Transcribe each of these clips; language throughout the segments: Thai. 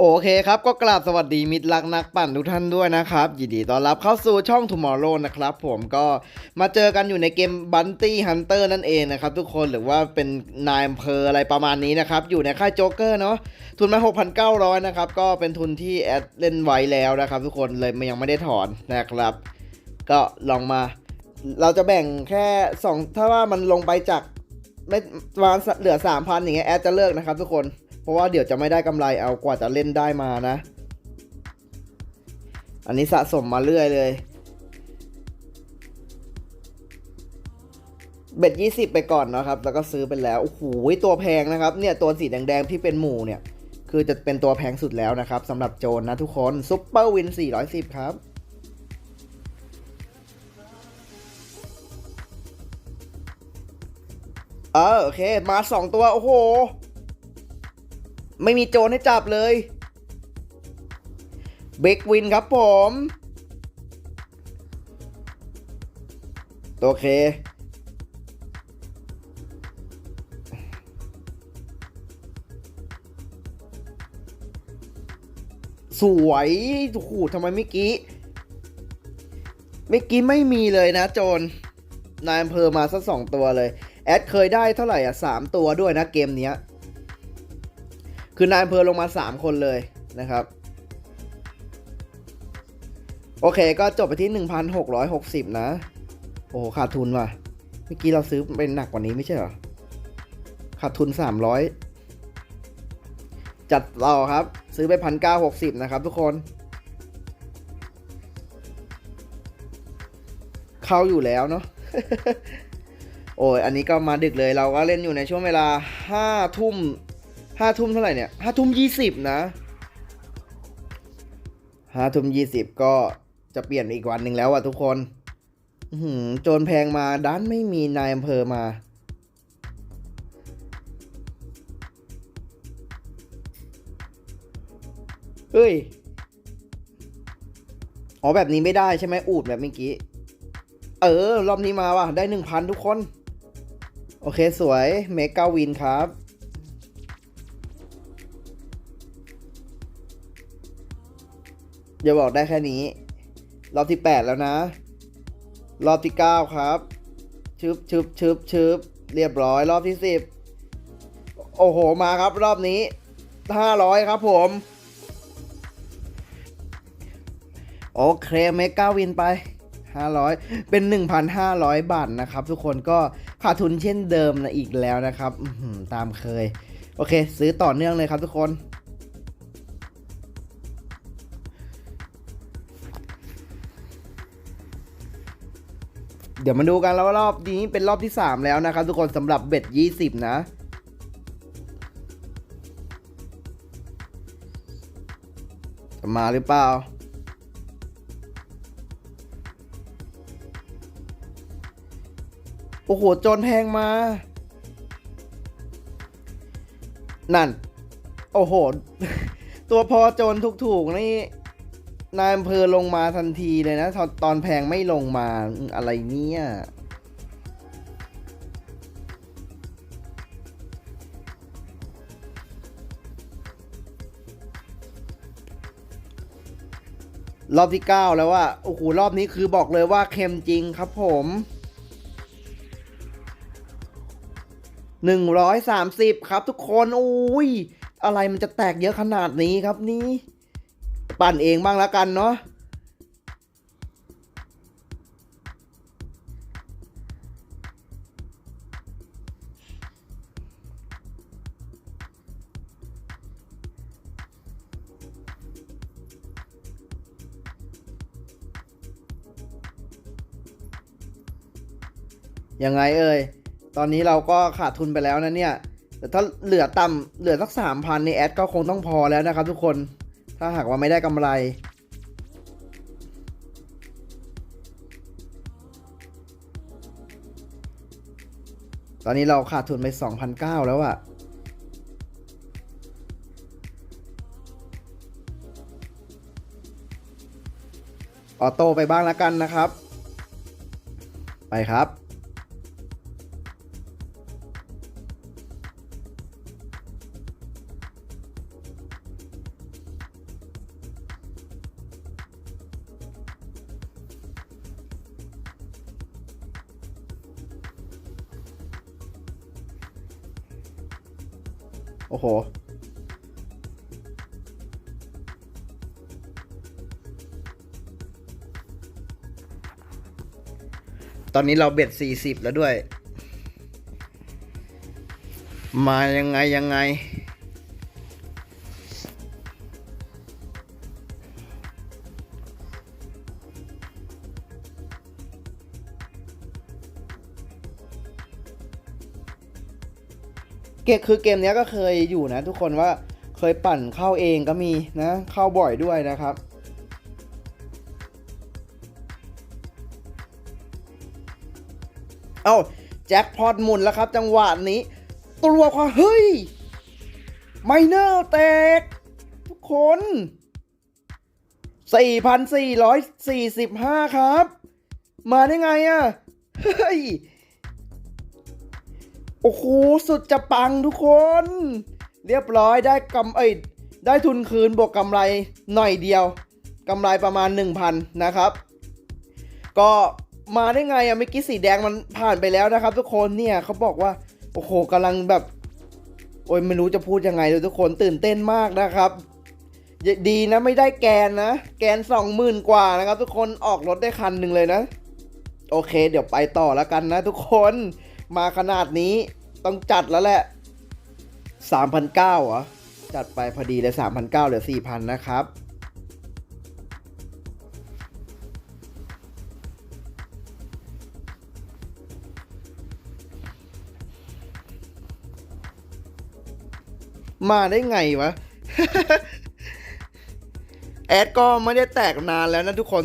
โอเคครับก็กราบสวัสดีมิตรรักนักปั่นทุกท่านด้วยนะครับยินดีต้อนรับเข้าสู่ช่อง Tomorrow นะครับผมก็มาเจอกันอยู่ในเกม Bounty Hunter นั่นเองนะครับทุกคนหรือว่าเป็นนายอำเภออะไรประมาณนี้นะครับอยู่ในค่ายโจ๊กเกอร์เนาะทุนมา 6,900 นะครับก็เป็นทุนที่แอดเล่นไว้แล้วนะครับทุกคนเลยยังไม่ได้ถอนนะครับ ก็ลองมาเราจะแบ่งแค่ 2 ถ้าว่ามันลงไปจากไม่ประมาณเหลือ 3,000อย่างเงี้ยแอดจะเลิกนะครับทุกคน ราะว่าเดี๋ยวจะไม่ได้กำไรเอากว่าจะเล่นได้มานะ อันนี้สะสมมาเรื่อยเลย เบ็ดยี่สิบไปก่อนนะครับ แล้วก็ซื้อไปแล้วโอ้โหตัวแพงนะครับ เนี่ยตัวสีแดงๆที่เป็นหมูเนี่ย คือจะเป็นตัวแพงสุดแล้วนะครับสำหรับโจนนะทุกคนซุปเปอร์วิน 410 ครับเออโอเค มาสองตัว โอ้โห ไม่มีโจรให้จับเลยเบกวินครับผม โอเค สวยโอ้โหทำไมเมื่อกี้ เมื่อกี้ไม่มีเลยนะโจรนายอำเภอมาสักสองตัวเลย แอดเคยได้เท่าไหร่อะสามตัวด้วยนะเกมเนี้ย คือนายอำเภอลงมา 3 คนเลยนะครับ โอเคก็จบไปที่ 1,660 นะ โอ้โหขาดทุนว่ะ เมื่อกี้เราซื้อเป็นหนักกว่านี้ไม่ใช่เหรอ ขาดทุน 300 จัดเราครับ ซื้อไป 1,960 นะครับทุกคน เข้าอยู่แล้วเนาะโอ้ย อันนี้ก็มาดึกเลย เราก็เล่นอยู่ในช่วงเวลา5ทุ่ม ห้าทุ่มเท่าไหร่เนี่ยห้าทุ่มยี่สิบนะห้าทุ่มยี่สิบก็จะเปลี่ยนอีกวันหนึ่งแล้วอะทุกคนหือโจรแพงมาด้านไม่มีนายอำเภอมา เฮ้ย อ๋อแบบนี้ไม่ได้ใช่ไหมอูดแบบเมื่อกี้ เออ รอบนี้มาว่ะ ได้หนึ่งพันทุกคน โอเคสวย เมกาวินครับ อย่าบอกได้แค่นี้ รอบที่ 8 แล้วนะ รอบที่ 9 ครับชึบชึบชึบชึบเรียบร้อยรอบที่ 10 โอ้โหมาครับรอบนี้ 500 ครับผม โอเคเมก้าวินไป 500 เป็น 1,500 บาทนะครับ ทุกคนก็ขาดทุนเช่นเดิมนะอีกแล้วนะครับ ตามเคย โอเค ซื้อต่อเนื่องเลยครับทุกคน เดี๋ยวมาดูกันแล้วว่ารอบนี้เป็นรอบที่ 3 แล้วนะครับ ทุกคนสำหรับเบ็ด20 นะ จะมาหรือเปล่า โอ้โห จนแพงมา นั่น โอ้โห ตัวพอจรถูกๆนี่ นายอำเภอลงมาทันทีเลยนะตอนตอนแพงไม่ลงมาอะไรเนี่ยรอบที่ 9 แล้วว่าโอ้โหรอบนี้คือบอกเลยว่าเค็มจริงครับผม 130 ครับทุกคนโอ้ย อะไรมันจะแตกเยอะขนาดนี้ครับนี่ ปั่นเองบ้างแล้วกันเนาะยังไงเอ่ย ตอนนี้เราก็ขาดทุนไปแล้วนะเนี่ย แต่ถ้าเหลือต่ำเหลือสักสามพันในแอดก็คงต้องพอแล้วนะครับทุกคน ถ้าหากว่าไม่ได้กำไรตอนนี้เราขาดทุนไป 2,009 แล้วอะออโต้ไปบ้างแล้วกันนะครับ ไปครับ โอ้โห ตอนนี้เราเบ็ดสี่สิบแล้วด้วย มายังไงยังไง เกมคือเกมนี้ก็เคยอยู่นะ ทุกคนว่าเคยปั่นเข้าเองก็มีนะเข้าบ่อยด้วยนะครับเอ้าแจ็คพอตหมุนแล้วครับ จังหวะนี้ตัวความเฮ้ยไมเนอร์แตก ทุกคน 4,445 ครับ มาได้ไงอะ่ะ เฮ้ย โอ้โหสุดจะปังทุกคน เรียบร้อยได้กำเอ้ยได้ทุนคืนบวกกำไรหน่อยเดียวกำไรประมาณ 1,000 นะครับ ก็มาได้ไงอะเมื่อกี้สีแดงมันผ่านไปแล้วนะครับ ทุกคนเนี่ยเขาบอกว่า โอ้โหกำลังแบบ โอ้ยไม่รู้จะพูดยังไงเลยทุกคนตื่นเต้นมากนะครับดีนะไม่ได้แกนนะ แกนสองหมื่นกว่านะครับ ทุกคนออกรถได้คันหนึ่งเลยนะ โอเค เดี๋ยวไปต่อแล้วกันนะ ทุกคน มาขนาดนี้ต้องจัดแล้วแหละ 3,900เหรอ จัดไปพอดีเลย3,900เหลือ 4,000 นะครับ มาได้ไงวะ แอดก็ไม่ได้แตกนานแล้วนะทุกคน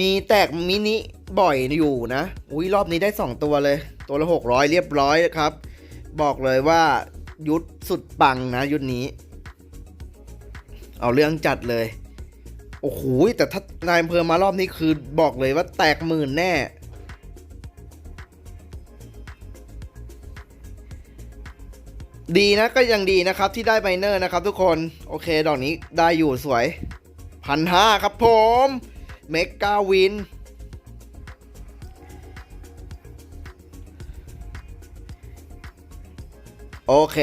มีแตกมินิบ่อยอยู่นะ อุ้ยรอบนี้ได้ 2 ตัวเลย ตัวละ 600 เรียบร้อยครับ บอกเลยว่ายุทธสุดปังนะยุทธนี้ เอาเรื่องจัดเลย โอ้โห แต่ถ้านายอำเภอมารอบนี้คือบอกเลยว่าแตกหมื่นแน่ ดีนะก็ยังดีนะครับที่ได้ไมเนอร์นะครับทุกคน โอเค ดอกนี้ได้อยู่สวยพันห้าครับผม เมกาวิน โอเค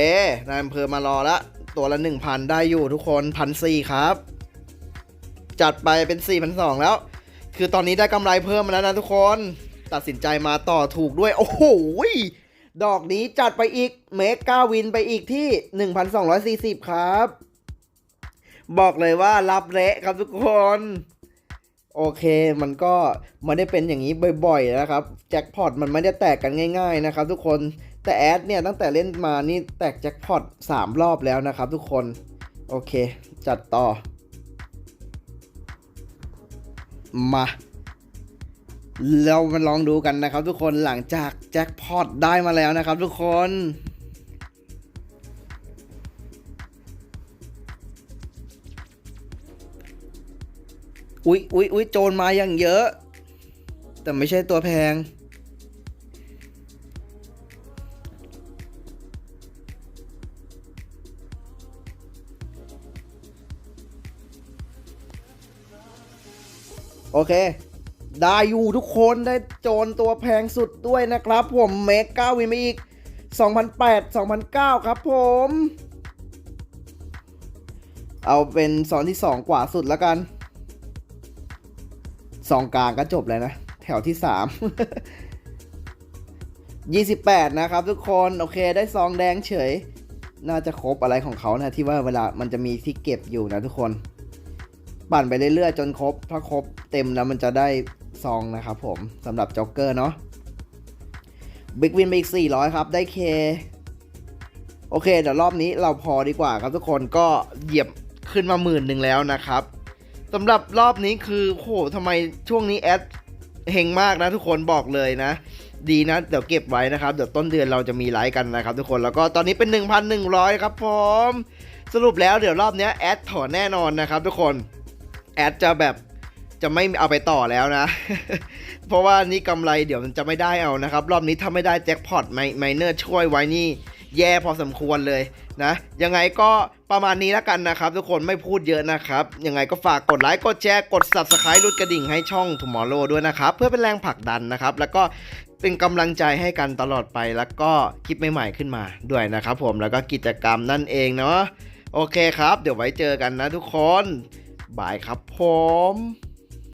นายอำเภอมารอละ ตัวละ 1,000 ได้อยู่ทุกคนพันสี่ครับ จัดไปเป็น4,200แล้ว คือตอนนี้ได้กำไรเพิ่มมาแล้วนะทุกคน ตัดสินใจมาต่อถูกด้วย โอ้โหดอกนี้จัดไปอีกเมกาวินไปอีกที่ 1,240 ครับ บอกเลยว่ารับเละครับทุกคน โอเคมันก็ไม่ได้เป็นอย่างนี้บ่อยๆนะครับ แจ็คพอตมันไม่ได้แตกกันง่าย ๆ นะครับทุกคน แต่แอดเนี่ยตั้งแต่เล่นมานี่แตกแจ็คพอต3รอบแล้วนะครับทุกคน โอเค จัดต่อ มา เรามาลองดูกันนะครับทุกคนหลังจากแจ็คพอตได้มาแล้วนะครับทุกคนอุ๊ยอุ๊ยอุ๊ยโจรมาอย่างเยอะ แต่ไม่ใช่ตัวแพง โอเค ได้อยู่ทุกคนได้โจรตัวแพงสุดด้วยนะครับผมเมกาวินไปอีก 2008 2009 ครับผม เอาเป็นซอนที่ 2 กว่าสุดแล้วกันซองกลางก็จบเลยนะ แถวที่ 3 28 นะครับทุกคน โอเคได้ซองแดงเฉย น่าจะครบอะไรของเขานะที่ว่าเวลามันจะมีที่เก็บอยู่นะทุกคน ปั่นไปเรื่อยๆจนครบ ถ้าครบเต็มแล้วมันจะได้ซองนะครับผมสำหรับจ็อกเกอร์เนาะบิ๊กวินไปอีก 400 ครับ ได้เค โอเค เดี๋ยวรอบนี้เราพอดีกว่าครับทุกคนก็เหยียบขึ้นมาหมื่นหนึ่งแล้วนะครับสำหรับรอบนี้คือโหทำไมช่วงนี้แอดเฮงมากนะทุกคนบอกเลยนะ ดีนะ เดี๋ยวเก็บไว้นะครับ เดี๋ยวต้นเดือนเราจะมีไลฟ์กันนะครับทุกคนแล้วก็ตอนนี้เป็น 1,100 ครับผม สรุปแล้วเดี๋ยวรอบนี้แอดถอนแน่นอนนะครับทุกคน แอดจะแบบจะไม่เอาไปต่อแล้วนะ เพราะว่านี่กำไรเดี๋ยวมันจะไม่ได้เอานะครับ รอบนี้ถ้าไม่ได้แจ็คพอตไมเนอร์ช่วยไว้นี่แย่พอสมควรเลยนะ ยังไงก็ประมาณนี้แล้วกันนะครับ ทุกคนไม่พูดเยอะนะครับ ยังไงก็ฝากกดไลค์กดแชร์กด subscribe รุดกระดิ่งให้ช่อง Tomorrow ด้วยนะครับ เพื่อเป็นแรงผลักดันนะครับ แล้วก็เป็นกำลังใจให้กันตลอดไปแล้วก็คลิปใหม่ๆขึ้นมาด้วยนะครับ ผมแล้วก็กิจกรรมนั่นเองเนาะโอเคครับ เดี๋ยวไว้เจอกันนะทุกคน บายครับผม